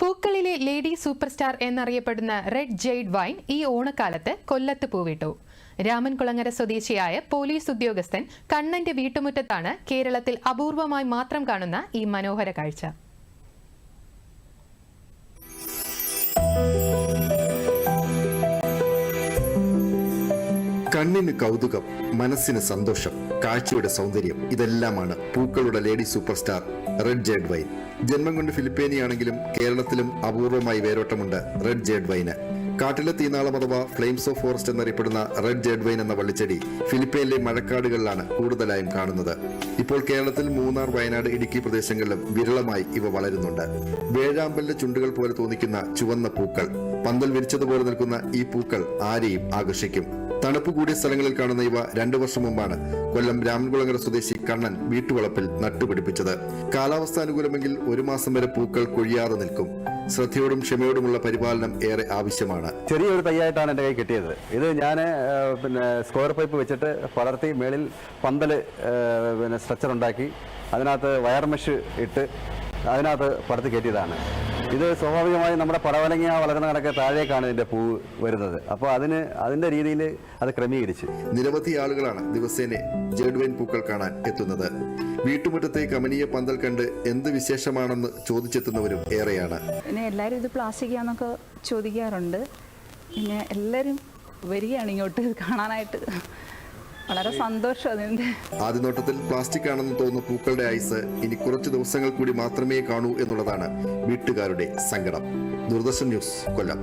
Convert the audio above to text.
പൂക്കളിലെ lady super star എന്നറിയപ്പെടുന്ന red jade vine ഈ ഓണക്കാലത്ത് കൊല്ലത്ത് പൂവിട്ടു. രാമൻകുളങ്ങര സ്വദേശിയായ പോലീസ് ഉദ്യോഗസ്ഥൻ കണ്ണന്റെ വീട്ടുമുറ്റത്താണ് കേരളത്തിൽ അപൂർവമായി മാത്രം കാണുന്ന ഈ മനോഹര കാഴ്ച. കണ്ണിന് കൗതുകം മനസ്സിന് സന്തോഷം. കാഴ്ചയുടെ സൗന്ദര്യം ഇതെല്ലാമാണ് പൂക്കളുടെ lady super star red jade vine ജന്മം കൊണ്ട് ഫിലിപ്പീനിയാണെങ്കിലും കേരളത്തിലും അപൂർവമായി വേരോട്ടമുണ്ട് റെഡ് ജേഡ് വൈന് കാട്ടിലെ തീനാളം അഥവാ ഫ്ലെയിംസ് ഓഫ് ഫോറസ്റ്റ് എന്നറിയപ്പെടുന്ന റെഡ് ജേഡ് വൈൻ എന്ന വള്ളിച്ചെടി ഫിലിപ്പീനിലെ മഴക്കാടുകളിലാണ് കൂടുതലായും കാണുന്നത്. ഇപ്പോൾ കേരളത്തിൽ മൂന്നാർ വയനാട് ഇടുക്കി പ്രദേശങ്ങളിലും വിരളമായി ഇവ വളരുന്നുണ്ട്. വേഴാമ്പലിന്റെ ചുണ്ടുകൾ പോലെ തോന്നിക്കുന്ന ചുവന്ന പൂക്കൾ പന്തൽ വിരിച്ചതുപോലെ നിൽക്കുന്ന ഈ പൂക്കൾ ആരെയും ആകർഷിക്കും. തണുപ്പ് കൂടിയ സ്ഥലങ്ങളിൽ കാണുന്ന ഇവ രണ്ടു വർഷം മുമ്പാണ് കൊല്ലം രാമൻകുളങ്ങര സ്വദേശി കണ്ണൻ വീട്ടുവളപ്പിൽ നട്ടുപിടിപ്പിച്ചത്. കാലാവസ്ഥ അനുകൂലമെങ്കിൽ ഒരു മാസം വരെ പൂക്കൾ കൊഴിയാതെ നിൽക്കും. ശ്രദ്ധയോടും ക്ഷമയോടുമുള്ള പരിപാലനം ഏറെ ആവശ്യമാണ്. ചെറിയൊരു തയ്യായിട്ടാണ് എന്റെ കൈ കിട്ടിയത്. ഇത് ഞാൻ പിന്നെ സ്ക്വയർ പൈപ്പ് വെച്ചിട്ട് പടർത്തി മേളിൽ പന്തൽ പിന്നെ സ്ട്രക്ചർ ഉണ്ടാക്കി. അതിനകത്ത് വയർ മെഷ് ഇട്ട് അതിനകത്ത് പടർത്തി കയറ്റിയതാണ്. ഇത് സ്വാഭാവികമായി നമ്മുടെ പടവലങ്ങ വളർന്ന കണക്ക് താഴേക്കാണ് ഇതിന്റെ പൂ വരുന്നത്. അപ്പോൾ അതിന് അതിന്റെ രീതിയിൽ അത് ക്രമീകരിച്ച്. നിരവധി ആളുകളാണ് ദിവസേന ജേഡ്വൈൻ പൂക്കൾ കാണാൻ എത്തുന്നത്. വീട്ടുമുറ്റത്തെ കമനീയ പന്തൽ കണ്ട് എന്ത് വിശേഷമാണെന്ന് ചോദിച്ചെത്തുന്നവരും ഏറെയാണ്. പിന്നെ എല്ലാവരും ഇത് പ്ലാസ്റ്റിക് ആണെന്നൊക്കെ ചോദിക്കാറുണ്ട്. പിന്നെ എല്ലാവരും വരികയാണ് ഇങ്ങോട്ട് കാണാനായിട്ട്. വളരെ സന്തോഷം അതിന്റെ. ആദ്യനോട്ടത്തിൽ പ്ലാസ്റ്റിക് ആണെന്ന് തോന്നുന്ന പൂക്കളുടെ ആയുസ് ഇനി കുറച്ച് ദിവസങ്ങൾ കൂടി മാത്രമേ കാണൂ എന്നുള്ളതാണ് വീട്ടുകാരുടെ സങ്കടം. ദൂരദർശൻ ന്യൂസ് കൊല്ലം.